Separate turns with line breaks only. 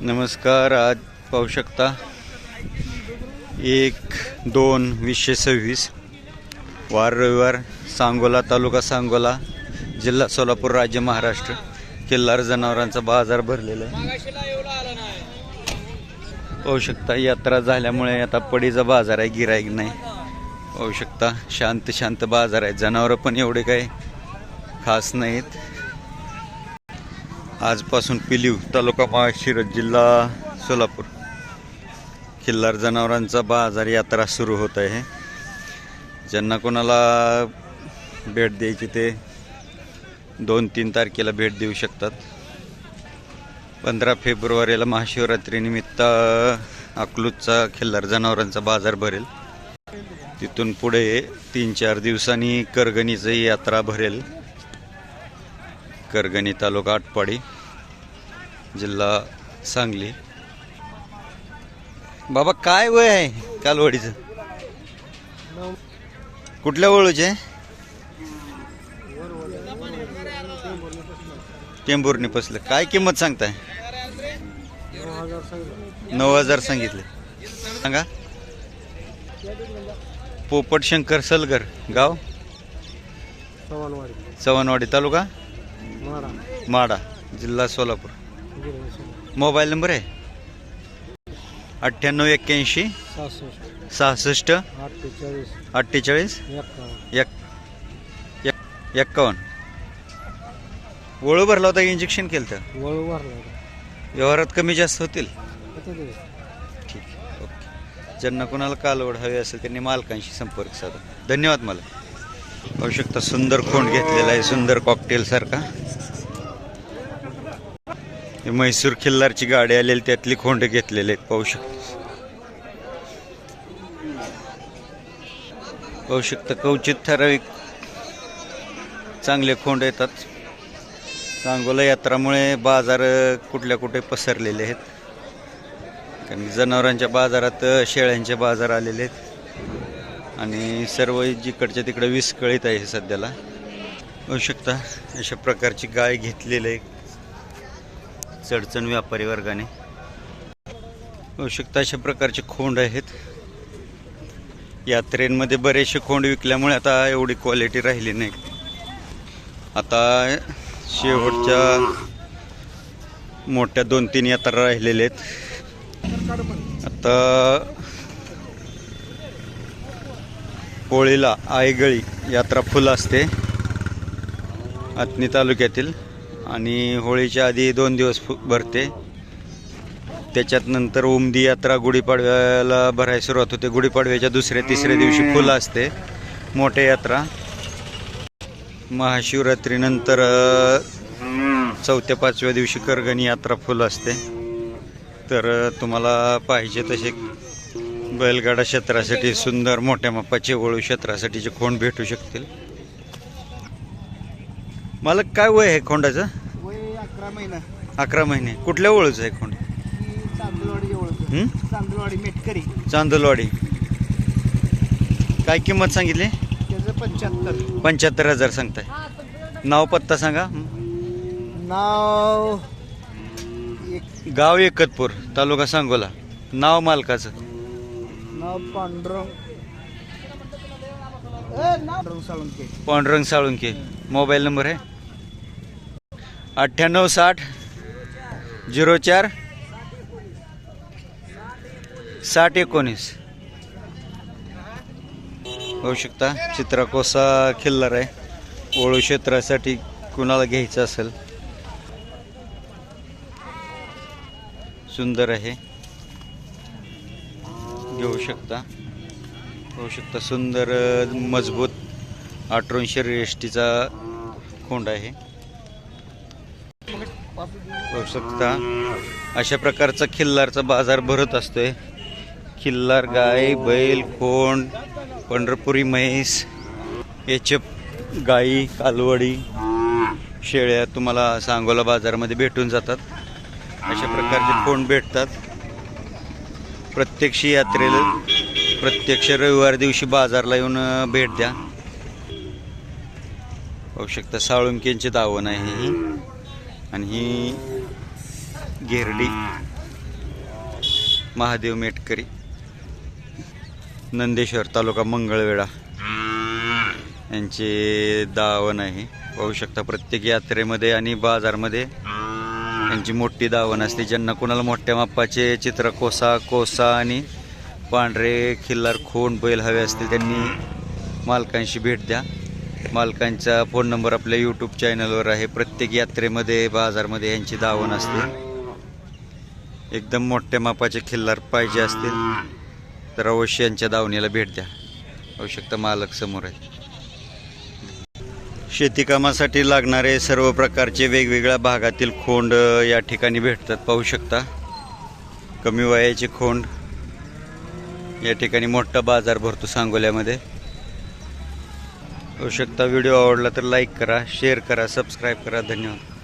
नमस्कार आज पाहू शकता. एक दोन वीसशे सव्वीस. वार रविवार सांगोला तालुका सांगोला जिल्हा सोलापूर राज्य महाराष्ट्र. किल्लार जनावरांचा बाजार भरलेला आहे. पाहू शकता यात्रा झाल्यामुळे आता पडीचा बाजार आहे गिराईक नाही. पाहू शकता शांत शांत बाजार आहे. जनावरं पण एवढे काही खास नाहीत. आजपासून पिलीव तालुका माळशिरस जिल्हा सोलापूर. खिल्लार जनावरांचा बाजार यात्रा सुरू होत आहे. ज्यांना कोणाला भेट द्यायची ते दोन तीन तारखेला भेट देऊ शकतात. पंधरा फेब्रुवारीला महाशिवरात्रीनिमित्त अकलूजचा खिल्लार जनावरांचा बाजार भरेल. तिथून पुढे तीन चार दिवसांनी करगणीचंही यात्रा भरेल. करगणी तालुका आटपाडी. जिल्हा सांगली. बाबा काय वय आहे कालवडीचं? कुठल्या वळूचे टेंभुर्णी पसलं. काय किंमत सांगताय? नऊ हजार सांगितले. सांगा. पोपट शंकर सलगर गाव? चव्हाणवाडी तालुका?
माडा
जिल्हा सोलापूर. मोबाईल नंबर आहे? अठ्ठ्याण्णव एक्क्याऐंशी.
सहासष्ट. अठ्ठेचाळीस. एक्कावन्न
एक एक्कावन्न. वळू भरला होता इंजेक्शन केलं तर?
वळू भरला
व्यवहारात कमी जास्त होतील? ठीक आहे ओके. ज्यांना कोणाला कालवड हवी असेल त्यांनी मालकांशी संपर्क साधा. धन्यवाद मला. पाहू शकता सुंदर खोंड घेतलेला आहे सुंदर कॉकटेल सारखा. म्हैसूर खिल्लारची गाडी आलेली त्यातली खोंड घेतलेले आहेत पाहू शकता. पाहू शकता कवचित ठराविक चांगले खोंड येतात. सांगोला यात्रामुळे बाजार कुठल्या कुठे पसरलेले आहेत. कारण जनावरांच्या बाजारात शेळ्यांचे बाजार आलेले आहेत. आणि सर्व जिकडच्या तिकडे विस्कळीत आहे सध्याला. होऊ शकता अशा प्रकारची गाय घेतलेली आहे. चढचण व्यापारी वर्गाने. होऊ अशा प्रकारचे खोंड आहेत. यात्रेंमध्ये बरेचसे खोंड विकल्यामुळे आता एवढी क्वालिटी राहिली नाही. आता शेवटच्या मोठ्या दोन तीन यात्रा राहिलेल्या आहेत. आता होळीला आयगळी यात्रा फुल असते. आतनी तालुक्यातील. आणि होळीच्या आधी दोन दिवस फु भरते. त्याच्यात नंतर उमदी यात्रा गुढीपाडव्याला भरायला सुरुवात होते. गुढीपाडव्याच्या दुसऱ्या तिसऱ्या दिवशी फुलं असते. मोठ्या यात्रा. महाशिवरात्रीनंतर चौथ्या पाचव्या दिवशी करगणी यात्रा फुल असते. तर तुम्हाला पाहिजे तसे बैलगाडा क्षेत्रासाठी सुंदर मोठ्या मापाचे वळू क्षेत्रासाठीचे खोंड भेटू शकतील. मला काय वय आहे खोंडाचं?
वय अकरा महिना.
अकरा महिने. कुठल्या वळूचं आहे खोंड?
चांदलवाडी? चांदलवाडी मेटकरी.
चांदलवाडी. काय किंमत सांगितली?
त्याचं पंच्याहत्तर.
पंच्याहत्तर हजार सांगताय. नाव पत्ता सांगा.
नाव एक.
गाव एकतपूर तालुका सांगोला. नाव मालकाचं.
नाव पांडुरंग नाव पांडुरंग साळुंके
मोबाईल नंबर आहे. अठ्ठ्याण्णव साठ झिरो चार साठ एकोणीस. होऊ शकता चित्राकोसा खिल्लर आहे. ओळू क्षेत्रासाठी कुणाला घ्यायचं असेल? सुंदर आहे. घेऊ शकता. पाहू शकता सुंदर मजबूत आठवण शरीर खोंड आहे. पाहू शकता अशा प्रकारचा खिल्लारचा बाजार भरत असतोय. खिल्लार गाय बैल खोंड पंढरपुरी म्हैस याचे गाई कालवडी शेळ्या तुम्हाला सांगोला बाजारामध्ये भेटून जातात. अशा प्रकारचे खोंड भेटतात. प्रत्यक्ष यात्रेला प्रत्यक्ष रविवार दिवशी बाजारला येऊन भेट द्या. पाहू शकता साळुंकेंची दावण आहे ही. आणि ही घेरडी. महादेव मेटकरी. नंदेश्वर तालुका मंगळवेढा. यांचे दावण आहे. पाहू शकता प्रत्येक यात्रेमध्ये आणि बाजारमध्ये यांची मोठी दावण असते. ज्यांना कोणाला मोठ्या माप्पाचे चित्र कोसा कोसा आणि पांढरे खिल्लार खोंड बैल हवे असतील त्यांनी मालकांशी भेट द्या. मालकांचा फोन नंबर आपल्या यूट्यूब चॅनलवर आहे. प्रत्येक यात्रेमध्ये बाजारमध्ये यांची दावण असते. एकदम मोठ्या मापाचे खिल्लार पाहिजे असतील तर अवश्य यांच्या दावणीला भेट द्या. आवश्यकता मालक समोर आहे शेतीकामासाठी लागणारे सर्व प्रकारचे वेगवेगळ्या भागातील खोंड या ठिकाणी भेटतात. पाहू शकता. कमी वयाचे खोंड या ठिकाणी मोठा बाजार भरतो सांगोल्यामध्ये. होऊ शकता व्हिडिओ आवडला तर लाईक करा शेअर करा सबस्क्राईब करा. धन्यवाद.